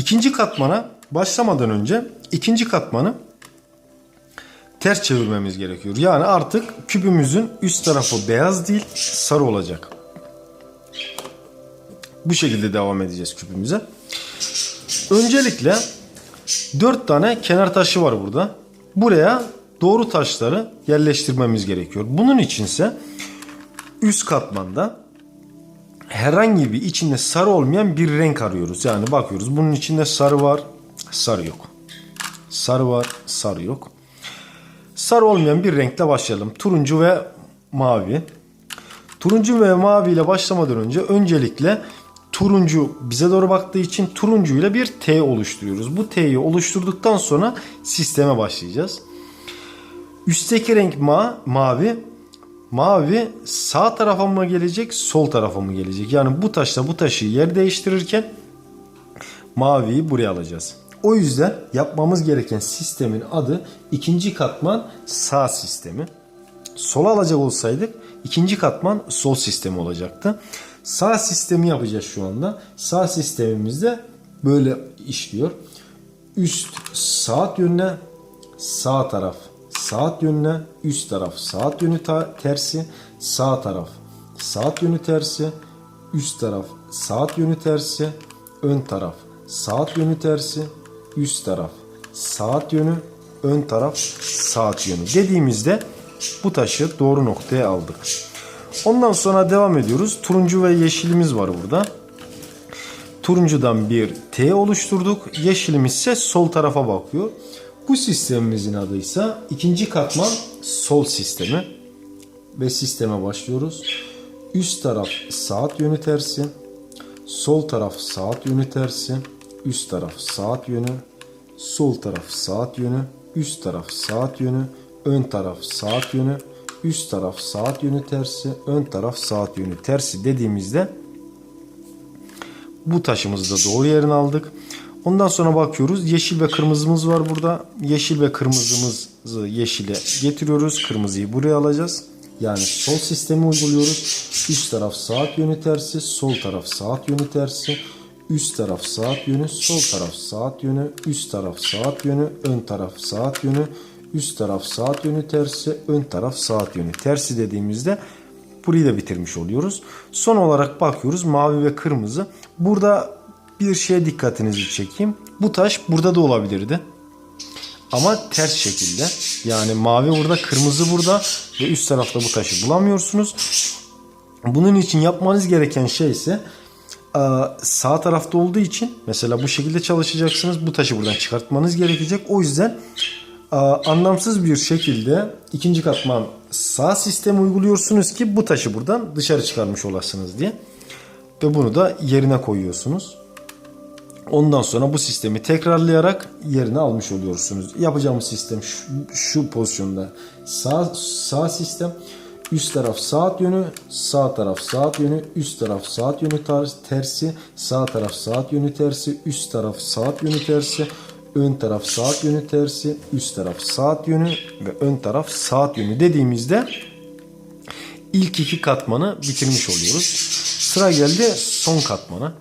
İkinci katmana başlamadan önce ikinci katmanı ters çevirmemiz gerekiyor. Yani artık küpümüzün üst tarafı beyaz değil sarı olacak. Bu şekilde devam edeceğiz küpümüze. Öncelikle 4 tane kenar taşı var burada. Buraya doğru taşları yerleştirmemiz gerekiyor. Bunun içinse üst katmanda herhangi bir içinde sarı olmayan bir renk arıyoruz. Yani bakıyoruz bunun içinde sarı var, sarı yok. Sarı var, sarı yok. Sarı olmayan bir renkle başlayalım. Turuncu ve mavi. Turuncu ve mavi ile başlamadan önce öncelikle turuncu bize doğru baktığı için turuncu ile bir T oluşturuyoruz. Bu T'yi oluşturduktan sonra sisteme başlayacağız. Üstteki renk ma mavi. Mavi sağ tarafa mı gelecek, sol tarafa mı gelecek? Yani bu taşla bu taşı yer değiştirirken maviyi buraya alacağız. O yüzden yapmamız gereken sistemin adı ikinci katman sağ sistemi. Sola alacak olsaydık ikinci katman sol sistemi olacaktı. Sağ sistemi yapacağız şu anda. Sağ sistemimizde böyle işliyor. Üst saat yönüne sağ taraf saat yönüne üst taraf saat yönü tersi sağ taraf saat yönü tersi üst taraf saat yönü tersi ön taraf saat yönü tersi üst taraf saat yönü ön taraf saat yönü dediğimizde bu taşı doğru noktaya aldık. Ondan sonra devam ediyoruz. Turuncu ve yeşilimiz var burada. Turuncudan bir T oluşturduk. Yeşilimiz ise sol tarafa bakıyor. Bu sistemimizin adı ise ikinci katman sol sistemi. Ve sisteme başlıyoruz. Üst taraf saat yönü tersi. Sol taraf saat yönü tersi. Üst taraf saat yönü. Sol taraf saat yönü. Üst taraf saat yönü. Ön taraf saat yönü. Üst taraf saat yönü tersi. Ön taraf saat yönü tersi dediğimizde bu taşımızı da doğru yerine aldık. Ondan sonra bakıyoruz. Yeşil ve kırmızımız var burada. Yeşil ve kırmızımızı yeşile getiriyoruz. Kırmızıyı buraya alacağız. Yani sol sistemi uyguluyoruz. Üst taraf saat yönü tersi, sol taraf saat yönü tersi. Üst taraf saat yönü, sol taraf saat yönü, üst taraf saat yönü, ön taraf saat yönü, üst taraf saat yönü tersi, ön taraf saat yönü tersi dediğimizde burayı da bitirmiş oluyoruz. Son olarak bakıyoruz mavi ve kırmızı. Burada bir şeye dikkatinizi çekeyim. Bu taş burada da olabilirdi. Ama ters şekilde. Yani mavi burada, kırmızı burada ve üst tarafta bu taşı bulamıyorsunuz. Bunun için yapmanız gereken şey ise e, sağ tarafta olduğu için mesela bu şekilde çalışacaksınız. Bu taşı buradan çıkartmanız gerekecek. O yüzden e, anlamsız bir şekilde ikinci katman sağ sistemi uyguluyorsunuz ki bu taşı buradan dışarı çıkarmış olasınız diye. Ve bunu da yerine koyuyorsunuz. Ondan sonra bu sistemi tekrarlayarak yerine almış oluyorsunuz. Yapacağımız sistem şu, şu pozisyonda. Sağ, sağ sistem üst taraf saat yönü, sağ taraf saat yönü, üst taraf saat yönü tersi, sağ taraf saat yönü tersi, üst taraf saat yönü tersi, ön taraf saat yönü tersi, üst taraf saat yönü ve ön taraf saat yönü dediğimizde ilk iki katmanı bitirmiş oluyoruz. Sıra geldi son katmana.